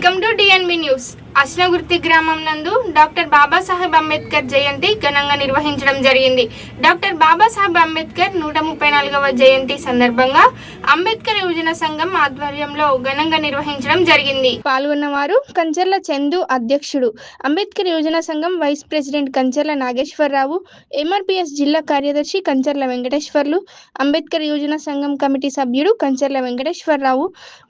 Welcome to DNB News. అస్నగుర్తి గ్రామం నందు doctor Babasaheb Ambedkar జయంతి ఘనంగా నిర్వహించడం జరిగింది. డాక్టర్ బాబాసాహెబ్ అంబేద్కర్ నూట ముప్పై నాలుగవ జయంతి సందర్భంగా అంబేద్కర్ యువజన సంఘం ఆధ్వర్యంలో ఘనంగా నిర్వహించడం జరిగింది. పాల్గొన్న వారు కంచర్ల చందు అధ్యక్షుడు అంబేద్కర్ యువజన సంఘం vice president Kancharla Nageswararao MRPS జిల్లా కార్యదర్శి కంచర్ల వెంకటేశ్వర్లు అంబేద్కర్ యువజన సంఘం కమిటీ సభ్యుడు కంచర్ల వెంకటేశ్వరరావు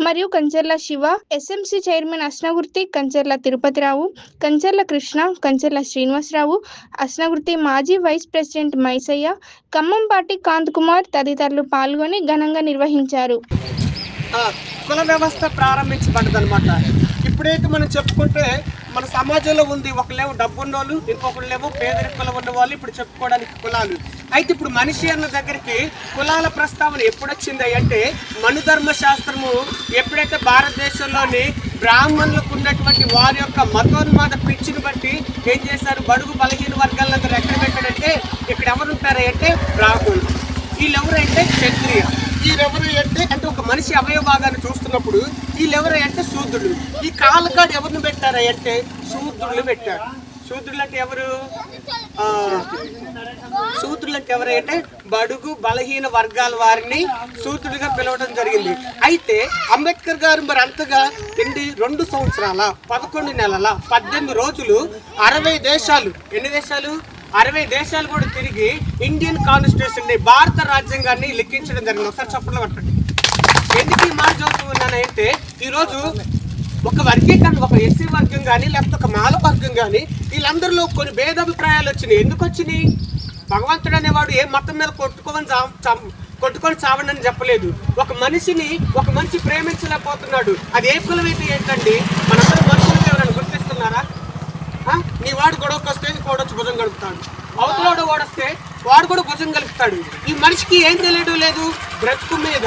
మరియు కంచర్ల శివ ఎస్ఎంసి చైర్మన్ అస్నగుర్తి కంచర్ల తిరుపతిరావు కంచర్ల కృష్ణ కంచర్ల శ్రీనివాసరావు అస్నగుర్తి మాజీ వైస్ ప్రెసిడెంట్ మైసయ్య ఖమ్మంపాటి కాంత్ కుమార్ తదితరులు పాల్గొని ఘనంగా నిర్వహించారు. కుల వ్యవస్థ ప్రారంభించబడ్డదనమాట ఇప్పుడైతే మనం చెప్పుకుంటే మన సమాజంలో ఉంది ఒకళ్ళేమో డబ్బున్నోళ్ళు ఇంకొకళ్ళేమో పేదరికంలో ఉన్న వాళ్ళు ఇప్పుడు చెప్పుకోవడానికి కులాలు. అయితే ఇప్పుడు మనిషి అన్న దగ్గరికి కులాల ప్రస్తావన ఎప్పుడొచ్చింది అంటే మనుధర్మ శాస్త్రము ఎప్పుడైతే భారతదేశంలోని బ్రాహ్మణులకు ఉన్నటువంటి వారి యొక్క మతోన్మాద పిచ్చిని బట్టి ఏం చేశారు? బడుగు బలహీన వర్గాలందరూ ఎక్కడ పెట్టాడంటే ఇక్కడ ఎవరు ఉంటారు అంటే బ్రాహ్మణులు. వీళ్ళెవరంటే క్షత్రియ వీళ్ళెవరు అంటే అంటే ఒక మనిషి అవయవాగాన్ని చూస్తున్నప్పుడు వీళ్ళెవరు అంటే శూద్రుడు ఈ కాళ్ళకాడు ఎవరిని పెట్టారా అంటే శూద్రులు పెట్టారు. శూద్రులు ఎవరు ఆ, ఎవరైతే బడుగు బలహీన వర్గాల వారిని శూద్రుడిగా పిలవడం జరిగింది. అయితే అంబేద్కర్ గారు మరి అంతగా రెండు రెండు సంవత్సరాల పదకొండు నెలల పద్దెనిమిది రోజులు అరవై దేశాలు ఎన్ని దేశాలు? అరవై దేశాలు కూడా తిరిగి ఇండియన్ కాన్స్టిట్యూషన్ని భారత రాజ్యాంగాన్ని లెక్కించడం జరిగింది. ఒకసారి చెప్పడం పట్టండి ఎందుకు ఈ మార్చి చదువుతూ ఉన్నానంటే ఈరోజు ఒక వర్గీకరణ ఒక ఎస్సీ వర్గం కానీ లేకపోతే ఒక మాల వర్గం కానీ వీళ్ళందరిలో కొన్ని భేదాభిప్రాయాలు వచ్చినాయి. ఎందుకు వచ్చినాయి? భగవంతుడు అనేవాడు ఏ మతం మీద కొట్టుకోవని చా కొట్టుకొని చావండి అని చెప్పలేదు. ఒక మనిషిని ఒక మనిషి ప్రేమించలేకపోతున్నాడు. అది ఏ కులం అయితే ఏంటండి? మనందరూ మనుషులు ఎవరైనా గుర్తిస్తున్నారా? నీ వాడు గొడవకు వస్తే ఇంకోటి వచ్చి భుజం కలుపుతాడు. అవతలోడు ఓడొస్తే వాడు కూడా భుజం కలుపుతాడు. ఈ మనిషికి ఏం తెలియడం లేదు? బ్రతుకు మీద.